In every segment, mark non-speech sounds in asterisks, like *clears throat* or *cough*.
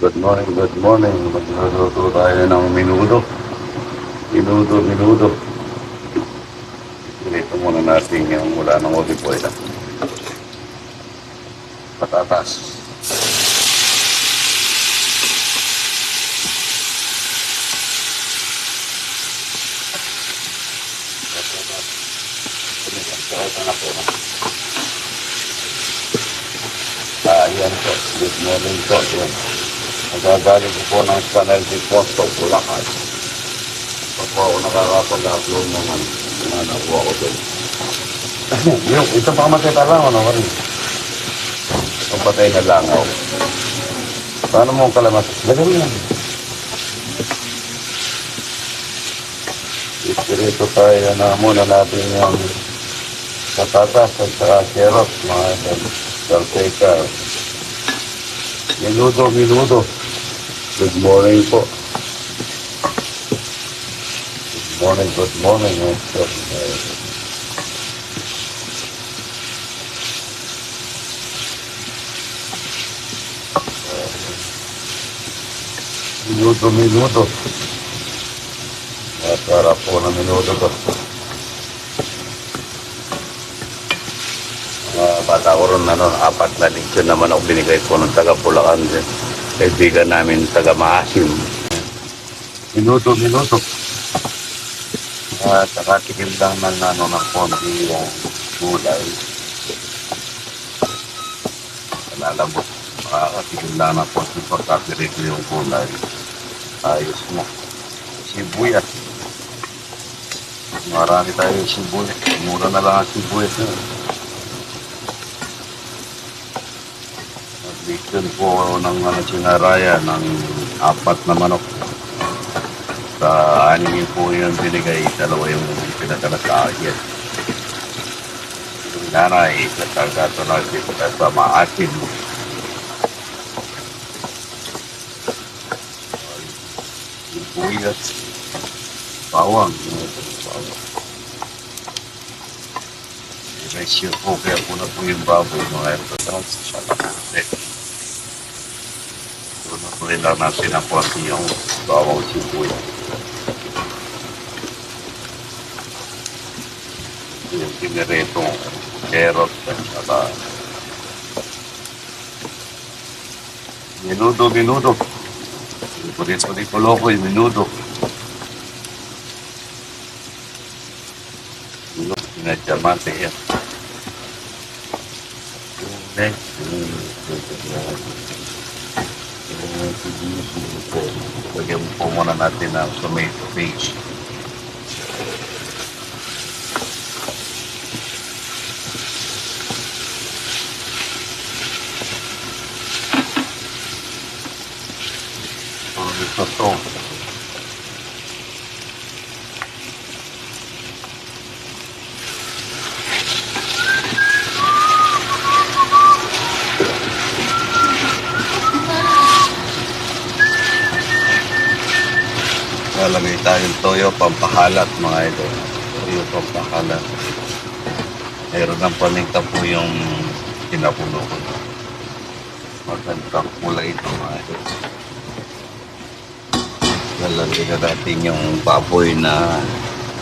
Good morning, good morning. Magluluto tayo ng minudo. Minudo, minudo. Ito muna natin yung mula ng olive oil. ah. Patatas. Ah, yan po. Good morning po. Nagagaling ko po ng Panelty Posto, Bulacan. Pa po ako nakakapag-upload ano. Ano po ako doon. *clears throat* yung, ito pa matita lang, ano ka rin. Ang patay na langaw. Paano mo kalamas? Lagyan mo yan. Ispirito tayo na muna natin yung patatas at saka carrot, mga idol. Salteca. Minudo, minudo. Good morning po. Good morning, good morning. Ito, eh, Minuto, minuto. Masarap po na minuto to. Mga bata ko ron, ano, apat na leksyon naman ako binigay po ng taga Bulacan din. Kaibigan namin taga Maasim. Minuto, minuto. At nakatikim lang ng ano ng konti yung gulay. Nalalambot. Makakatikim lang ng konti pagkakirito yung gulay. Ayos mo. Sibuyas. Marami tayo sibuyas. Mura na lang ang sibuyas. Eh. Nag-vision po ng ano, sinaraya ng apat na manok. Sa anim po yung binigay, dalawa yung pinadala sa akin. Yung nanay, nagkagato na dito sa maasin. Yung buyas, bawang, bawang. Ratio po, kaya po na po yung baboy, mga aerotrans, siya lang So, natuloy lang natin ang konti yung. Yung piniretong carrot at saka Minudo, minudo. Yung ko dito loko, yung minudo. Minudo, pinadyaman yan. Next, Lagyan po muna natin ng tomato paste. So, ito to. Lalagay tayong toyo pampahalat mga idol. Toyo pampahalat. Meron ng paminta po yung pinapuno ko. Magandang kulay ito mga idol. Lalagay na natin yung baboy na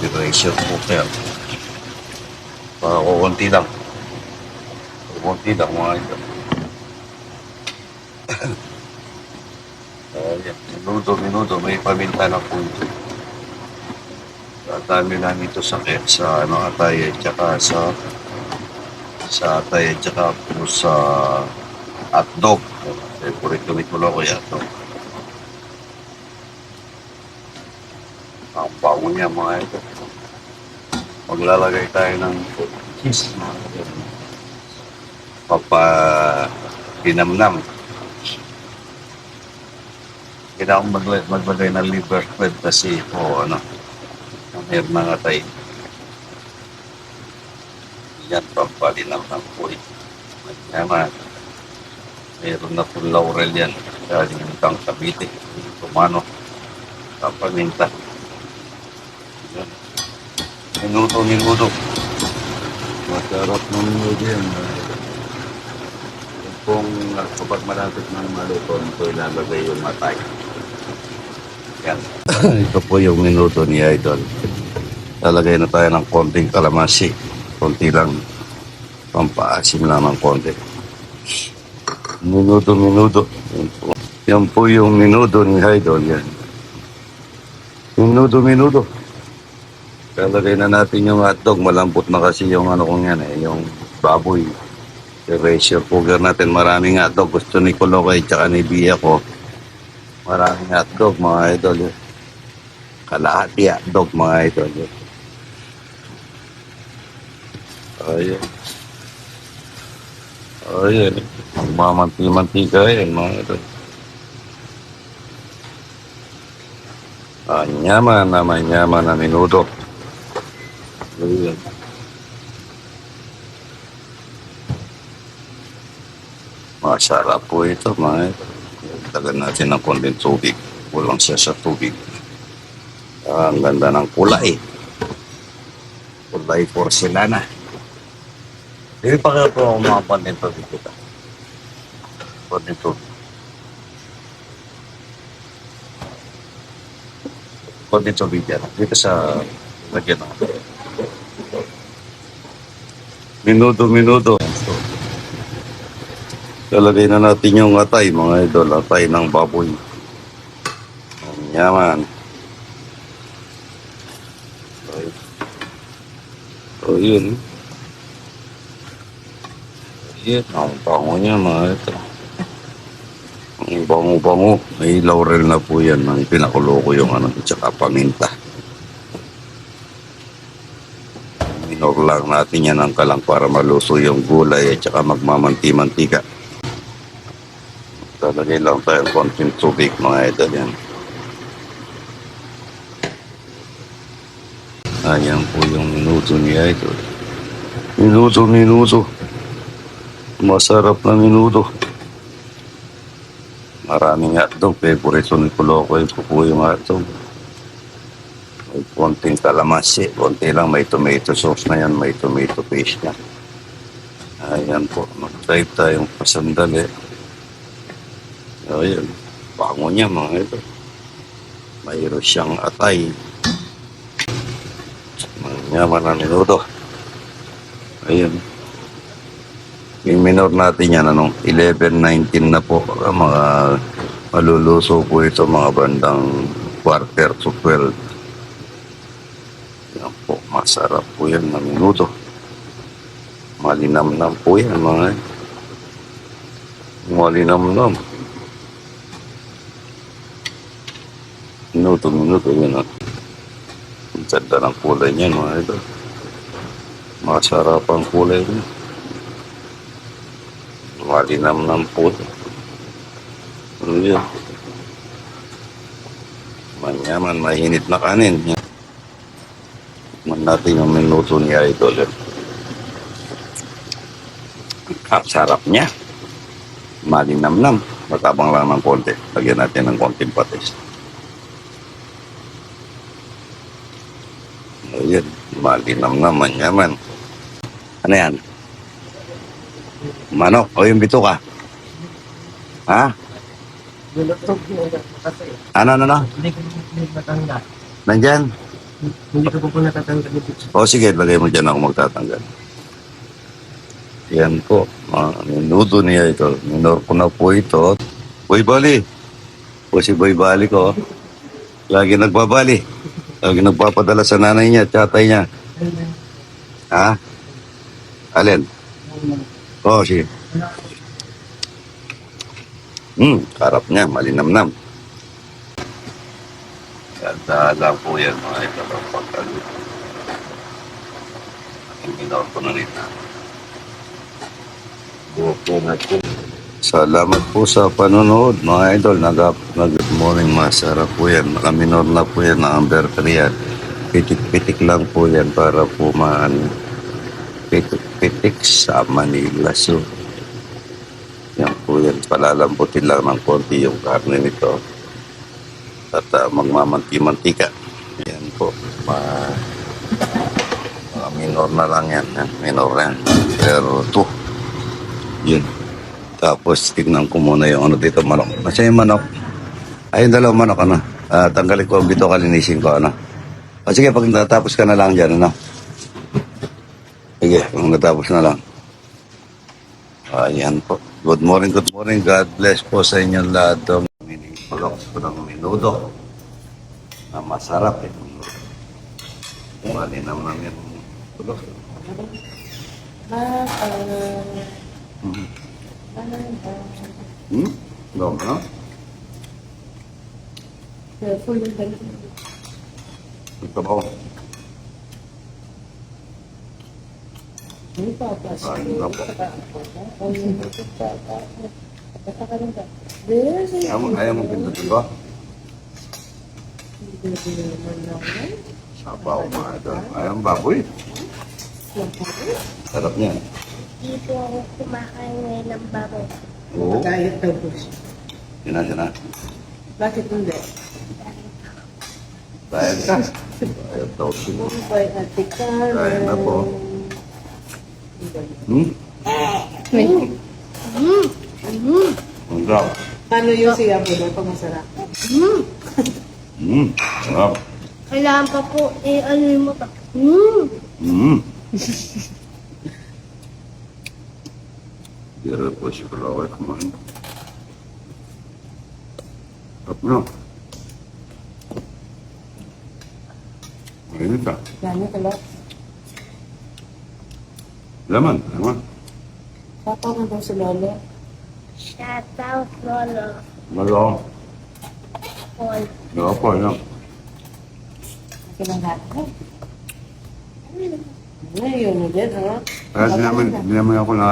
pressure cooker. Para kukunti lang. Kukunti lang mga idol. Ayan, minuto, minuto, may paminta na po ito. Tatami namin ito sa, sa ano, atay at saka sa sa atay at saka po sa hotdog. Favorite ko ni Kulo ko yan. No? Ang bango niya mga ito. Maglalagay tayo ng cheese. Papa ginamnam. Kailangan maglagay, maglagay ng liver spread kasi po ano, meron na nga tayo. Yan, pampalinaw ng puwi. Naman, meron na po laurel yan. Galing ng Cavite, Tumano, papaminta. Yan. Minuto, minuto. Masarap ng minuto yan. pong kapag malapit ng maluto, ito ilalagay yung matay. Yan. *coughs* ito po yung minuto ni Idol. Lalagay na tayo ng konting kalamansi. Konti lang. Pampaasim lang ng konti. Minuto, minuto. Yan po. Yung minuto ni Idol. Yan. Minuto, minuto. Lalagay na natin yung hotdog. Malambot na kasi yung ano kong yan eh. Yung baboy. Erasure cooker natin. Maraming hotdog. Gusto ni Kolokay tsaka ni Bia ko. Maraming hotdog mga idol. eh. Kalahati hotdog mga idol. eh. Ayun. Ayun. Mamanti-mantika yan mga idol. Anyaman na manyaman na minuto. Ayun. Masarap po ito mga idol. Tagal natin ng konting tubig. Kulang siya sa tubig. Ah, ang ganda ng kulay. Kulay porcelana. Hindi pa kaya po ako mga konting tubig dito. Konting tubig. Konting tubig yan. Dito sa lagyan ng Minuto, minuto. Lalagay na natin yung atay, mga idol. Atay ng baboy. Ang yaman. Ay. O, yun. Yan, ang bango niya, mga idol. Ang bango-bango. May laurel na po yan. Ang pinakulo ko yung ano, tsaka paminta. Minor lang natin yan ang kalang para maluso yung gulay at tsaka magmamanti-mantika. Lalagay lang tayo ng konting tubig mga idol yan. Ayan po yung minuto ni idol. Minuto, minuto. Masarap na minuto. Maraming hotdog. Favorite ni Kuloko yung po yung hotdog. May konting kalamansi. Konti lang. May tomato sauce na yan. May tomato paste na. Ayan po. Mag-try tayong pasandali. Ayan. Bango niya mga ito. Mayroon siyang atay. Manyaman na minuto. Ayan. Yung minor natin yan, anong 11.19 na po. Mga maluluso po ito mga bandang quarter to 12. Yan po, masarap po yan na minuto. Malinamnam po yan mga Malinamnam. Minuto, minuto yun. ah. Ang ganda ng kulay niyan, mga ito. Masarap ang kulay niya. Malinamnam po. Ano yun? Manyaman, mahinit na kanin. Man natin yung minuto ni Idol. eh. Ang sarap niya. Malinamnam. Matabang lang ng konti. Lagyan natin ng konting patis. Ayan, malinam naman yaman. Ano yan? Manok o yung bituka? Ha? Nilutog na kasi. Ano, ano, ano? Hindi ko po natatangga. Nandyan? Hindi ko po dito. O sige, lagay mo dyan ako magtatanggal. Yan po. Mga minuto niya ito. Minor ko na po ito. Boy Bali. O si Boy Bali ko. Lagi nagbabali. Lagi nagpapadala sa nanay niya, tatay niya. Ha? Alin? Oo, sige. Hmm, harap niya, malinamnam. Ganda lang po yan mga ito. Pagkali. Minor ko na rin. Salamat po sa panonood mga idol. Nag, nag morning masarap po yan. Nakaminor na po yan ng Amber 3 yan. Pitik-pitik lang po yan para po maan pitik-pitik sa Manila Zoo. Yan po yan. Palalambutin lang ng konti yung karne nito. At uh, magmamanti-mantika. Yan po. Ma mga minor na lang yan. yan. Minor yan. Pero to. Yun. Tapos tignan ko muna yung ano dito manok. Nasa yung manok? Ayun dalawang manok ano. Ah, tanggalin ko ang bito kalinisin ko ano. O sige, pag natapos ka na lang dyan ano. Sige, kung natapos na lang. Ayan po. Good morning, good morning. God bless po sa inyo lahat. Minipulok ko ng minudo. Na masarap eh. Mali naman yung tulok. Hmm? Hmm? Gawin na? Full yung dala. Ito ba? Hindi pa pa. Ayun na po. Ayaw mo, ayaw mo pindutin ba? Sabaw ito. Ayaw baboy. Sarap niya. Di po ako kumakain ngayon ng baboy. Oo. Diet daw po siya. Sina, sina. Bakit hindi? Dahil ka. Ayaw daw siguro. By Ate Carmen. Kain na po. Hmm? Ang sarap. Ano yung siya po doon? Pamasarap. Hmm. Sarap. Kailangan pa po, eh, ano yung mata? Mm. Hmm. Pero po si Kalaway kumain. Sarap na. Mainit. Yan yung kala. Laman, laman. Papa mo daw si Lolo. Shout out, Lolo. Malo. Paul. Lalo po, yan. Kailangan natin. Ngayon mo din, ha? Kaya sinamin, sinamin ako ng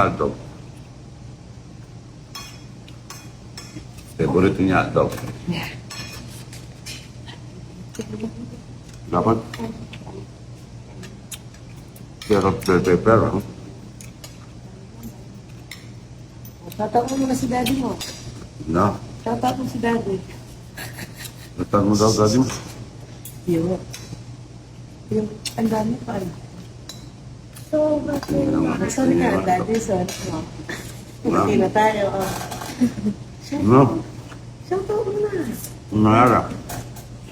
Favorite niya hotdog. Dapat. Pero pepper, ha? Tatawag mo na si daddy mo. Na, Tatawag mo si daddy. natan mo daw daddy mo. Yun. Yung, ang dami pa. So, bakit? Nasaan ka, daddy? Saan mo? Hindi na tayo. Oh. No, out mo na. nara.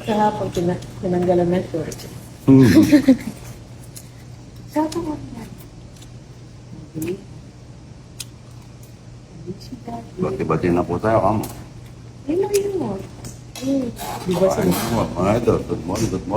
Kahapon, tina- tinanggalan ng short. Hmm. Shout out mo na. Bati-bati na po tayo, kamo. Ayun lang yun. Mm. Di ba sinabi? mga ito, good morning, good morning.